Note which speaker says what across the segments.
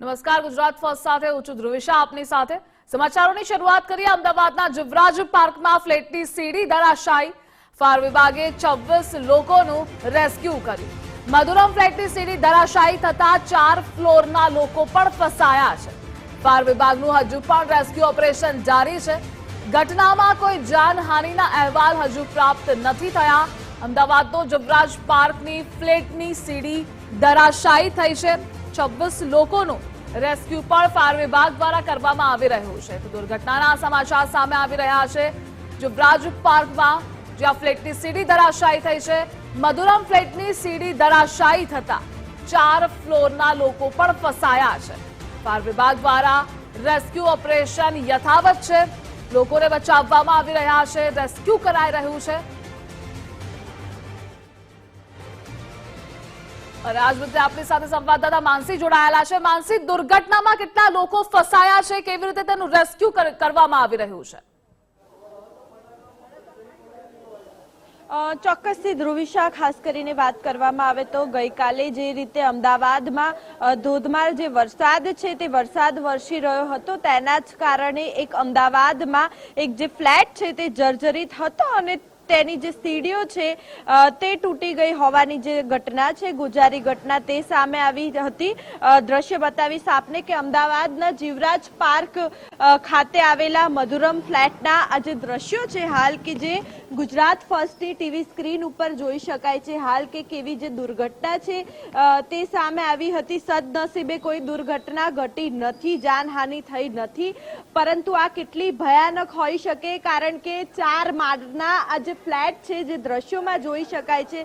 Speaker 1: નમસ્કાર, ગુજરાત ફર્સ્ટ સાથે હું છું ધ્રુવિશા, આપની સાથે સમાચારોની શરૂઆત કરીએ અમદાવાદના જીવરાજ પાર્કમાં ફ્લેટની સીડી ધરાશાયી ફાયર વિભાગે 26 લોકોનું રેસ્ક્યુ કર્યું. મધુરમ ફ્લેટની સીડી ધરાશાયી થતા ચાર ફ્લોરના લોકો પણ ફસાયા છે. ફાયર વિભાગનું હજુ પણ રેસ્ક્યુ ઓપરેશન જારી છે. ઘટનામાં કોઈ જાનહાનિના અહેવાલ હજુ પ્રાપ્ત નથી થયા. અમદાવાદનો જીવરાજ પાર્કની ફ્લેટની સીડી ધરાશાયી થઈ છે. છવ્વીસ લોકોનું રેસ્ક્યુ પણ ફાયર વિભાગ દ્વારા કરવામાં આવી રહ્યું છે. તો દુર્ઘટનાના સમાચાર સામે આવી રહ્યા છે. જુબરાજ પાર્કમાં જ્યાં ફ્લેટની સીડી ધરાશાયી થઈ છે. મધુરમ ફ્લેટની સીડી ધરાશાયી થતા ચાર ફ્લોરના લોકો પણ ફસાયા છે. ફાયર વિભાગ દ્વારા રેસ્ક્યુ ઓપરેશન યથાવત છે. લોકોને બચાવવામાં આવી રહ્યા છે. રેસ્ક્યુ કરાઈ રહ્યું છે. અને આજ મુદ્દે આપણી સાથે સંવાદદાતા માનસી જોડાયેલા છે. માનસી, દુર્ઘટનામાં કેટલા લોકો ફસાયા છે? કેવી રીતે તેનું રેસ્ક્યુ કરવામાં આવી રહ્યું છે?
Speaker 2: ચોક્કસથી ધ્રુવિશા, ખાસ કરીને વાત કરવામાં આવે તો ગઈકાલે જે રીતે અમદાવાદમાં ધોધમાર જે વરસાદ છે તે વરસાદ વરસી રહ્યો હતો. તેના જ કારણે એક અમદાવાદમાં એક જે ફ્લેટ છે તે જર્જરિત હતો અને તેની જે સીડીઓ છે તે તૂટી ગઈ હોવાની જે ઘટના છે, ગુજારી ઘટના તે સામે આવી હતી. દ્રશ્ય બતાવીશ આપને કે અમદાવાદના જીવરાજ પાર્ક ખાતે આવેલા મધુરમ ફ્લેટના આ જે દ્રશ્યો છે, હાલ કે જે ગુજરાત ફર્સ્ટની ટીવી સ્ક્રીન ઉપર જોઈ શકાય છે હાલ કે કેવી જે દુર્ઘટના છે તે સામે આવી હતી. સદનસીબે કોઈ દુર્ઘટના ઘટી નથી, જાનહાનિ થઈ નથી, પરંતુ આ કેટલી ભયાનક હોઈ શકે, કારણ કે ચાર માળના આ જે ફ્લેટ છે, જે દ્રશ્યોમાં જોઈ શકાય છે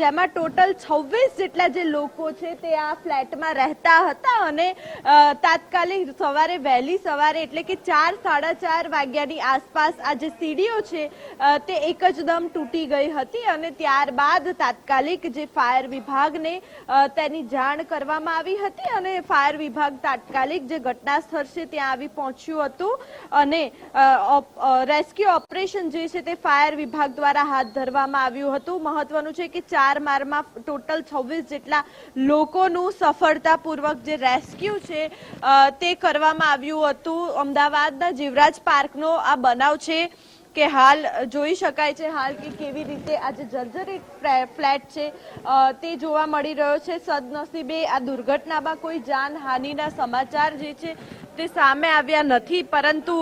Speaker 2: જેમાં ટોટલ છવ્વીસ જેટલા જે લોકો છે, તે આ ફ્લેટમાં રહેતા હતા અને તાત્કાલિક સવારે વહેલી સવારે એટલે કે ચાર, સાડા ચાર વાગ્યાની આસપાસ આ જે સીડીઓ છે તે એક જ દમ તૂટી ગઈ હતી અને ત્યારબાદ તાત્કાલિક જે ફાયર વિભાગને તેની જાણ કરવામાં આવી હતી અને ફાયર વિભાગ તાત્કાલિક જે ઘટના સ્થળ છે ત્યાં આવી પહોંચ્યું હતું અને રેસ્ક્યુ ઓપરેશન જે છે તે ફાયર વિભાગ દ્વારા હાથ ધરવામાં આવ્યું હતું. મહત્વનું છે કે ચાર મારમાં ટોટલ છવ્વીસ જેટલા લોકોનું સફળતાપૂર્વક જે રેસ્ક્યુ છે તે કરવામાં આવ્યું હતું. અમદાવાદના જીવરાજ પાર્કનો આ બનાવ છે. કે હાલ જોઈ શકાય છે હાલ કે કેવી રીતે આ જે જર્જરિત ફ્લેટ છે તે જોવા મળી રહ્યો છે. સદનસીબે આ દુર્ઘટનામાં કોઈ જાનહાનિના સમાચાર જે છે તે સામે આવ્યા નથી. પરંતુ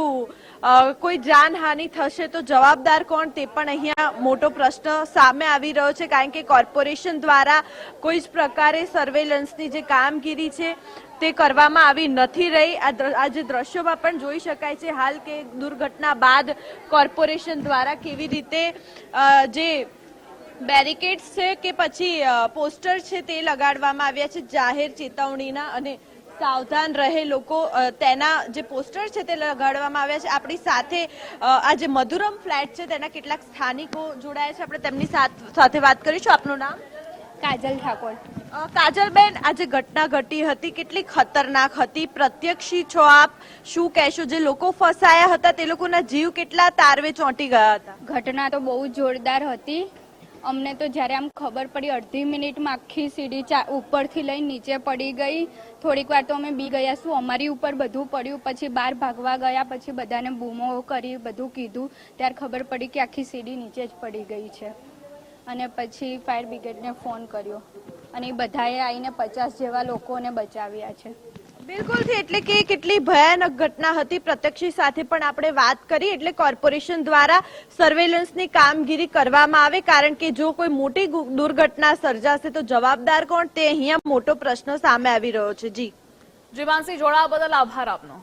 Speaker 2: કોઈ જાનહાનિ થશે તો જવાબદાર કોણ તે પણ અહીંયા મોટો પ્રશ્ન સામે આવી રહ્યો છે. કારણ કે કોર્પોરેશન દ્વારા કોઈ જ પ્રકારે સર્વેલન્સની જે કામગીરી છે તે કરવામાં આવી નથી રહી. આ જે દ્રશ્યોમાં પણ જોઈ શકાય છે હાલ કે દુર્ઘટના બાદ કોર્પોરેશન દ્વારા કેવી રીતે જે બેરિકેડ્સ છે કે પછી પોસ્ટર છે તે લગાડવામાં આવ્યા છે, જાહેર ચેતવણીના અને સાવધાન રહે લોકો તેના જે પોસ્ટર છે તે લગાડવામાં આવ્યા છે. આપણી સાથે આ જે મધુરમ ફ્લેટ છે તેના કેટલાક સ્થાનિકો જોડાયા છે. આપણે તેમની સાથ- વાત કરીશું. આપનું નામ?
Speaker 3: કાજલ ઠાકોર.
Speaker 2: કાજલબેન, આજે ઘટના ઘટી હતી, કેટલી ખતરનાક હતી. પ્રત્યક્ષી છો આપ, શું કહેશો? જે લોકો ફસાયા હતા, તે લોકોના જીવ કેટલા તારવે ચોંટી ગયા હતા?
Speaker 3: ઘટના તો બહુ જોરદાર હતી. અમને તો જ્યારે આમ ખબર પડી, અડધી મિનિટમાં આખી સીડી ઉપરથી લઈ નીચે પડી ગઈ. થોડીક વાર તો અમે બી ગયા શું, અમારી ઉપર બધું પડ્યું, પછી બહાર ભાગવા ગયા, પછી બધાને બૂમો કરી, બધું કીધું. ત્યારે ખબર પડી કે આખી સીડી નીચે જ પડી ગઈ છે. અને પછી ફાયર બ્રિગેડને ફોન કર્યો. અને એ બધાએ આવીને પચાસ જેવા લોકોને બચાવ્યા છે.
Speaker 2: બિલકુલ એટલે કે કેટલી ભયાનક ઘટના હતી. પ્રત્યક્ષી સાથે પણ આપણે વાત કરી. એટલે કોર્પોરેશન દ્વારા સર્વેલન્સની કામગીરી કરવામાં આવે. કારણ કે જો કોઈ મોટી દુર્ઘટના સર્જાશે તો જવાબદાર કોણ? તે અહીંયા મોટો પ્રશ્ન સામે આવી રહ્યો છે. જી.
Speaker 1: જીવાનસિંહ જોડાવા બદલ આભાર આપનો.